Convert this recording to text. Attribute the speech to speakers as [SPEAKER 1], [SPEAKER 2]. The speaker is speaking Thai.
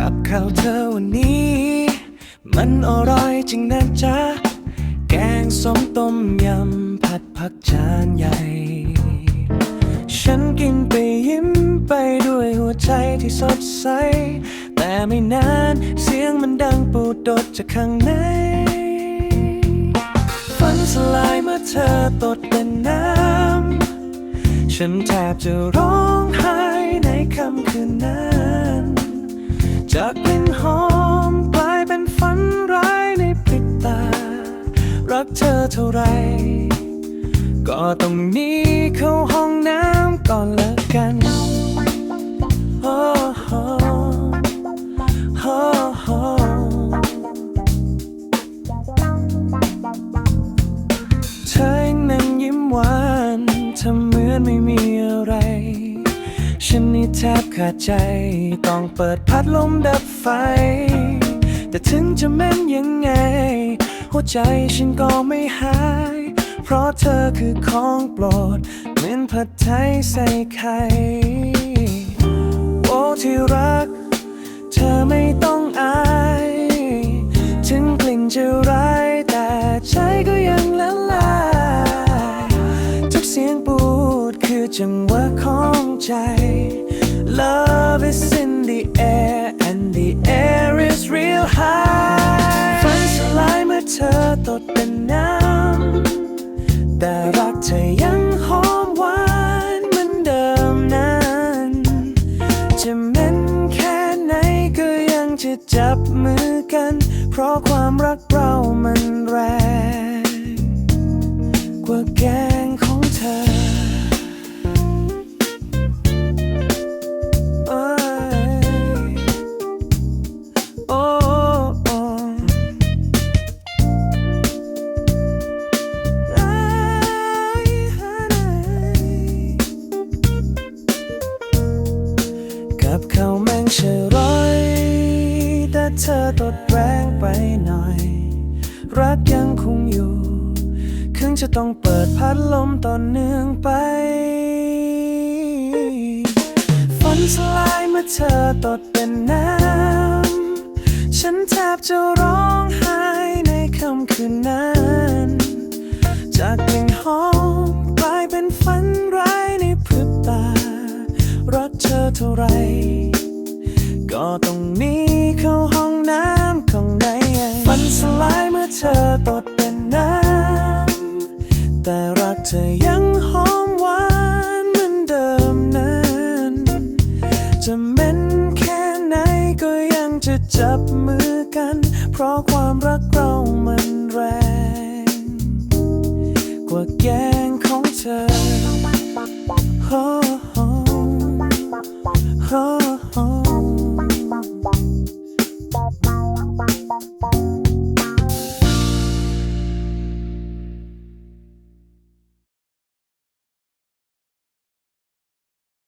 [SPEAKER 1] กับข่าวเธอวันนี้ มันอร่อยจริงนะจ๊ะ แกงส้มต้มยำผัดผักจานใหญ่ ฉันกินไปยิ้มไปด้วยหัวใจที่สดใส แต่ไม่นานเสียงมันดังปูดดดจากข้างในฝันสลายเมื่อเธอตดเป็นน้ำ ฉันแทบจะร้องไห้ในคำคืนนั้น จากกลิ่นหอมกลายเป็นฝันร้ายในพริบตา รักเธอเท่าไร ก็ต้องหนีเข้าห้องน้ำก่อนเลิกกันโอ้โหโอ้โหเธอยังนั่งยิ้มหวานทำเหมือนไม่มี ฉันนี่แทบขาดใจ ต้องเปิดพัดลมดับไฟ แต่ถึงจะแม่นยังไง หัวใจฉันก็ไม่หาย เพราะเธอคือของโปรด เหมือนผัดไทยใส่ไข่โอ้ที่รัก เธอไม่ต้องอาย ถึงกลิ่นจะร้ายแต่ใจก็ยังละล จังหวะของใจ Love is in the air and the air is real high ฝันสลายเมื่อเธอตดเป็นน้ำแต่รักเธอยังหอมหวานเหมือนเดิมนั้นจะเหม็นแค่ไหนก็ยังจะจับมือกัน เพราะความรักเรามันแรงกว่าแก เธอตดแรงไปหน่อย รักยังคงอยู่คงจะต้องเปิดพัดลมต่อเนื่องไปฝนสลายเมื่อเธอตดเป็นน้ำฉันแทบจะร้องไห้ในค่ำคืนนั้น จากกลิ่นหอมกลายเป็นฝันร้ายในพริบตา รักเธอเท่าไร ก็ต้องนี้ สลายเมื่อเธอตดเป็นน้ำ แต่รักเธอยังหอมหวานเหมือนเดิมนั้น จะเหม็นแค่ไหนก็ยังจะจับมือกัน เพราะความรักเรามันแรง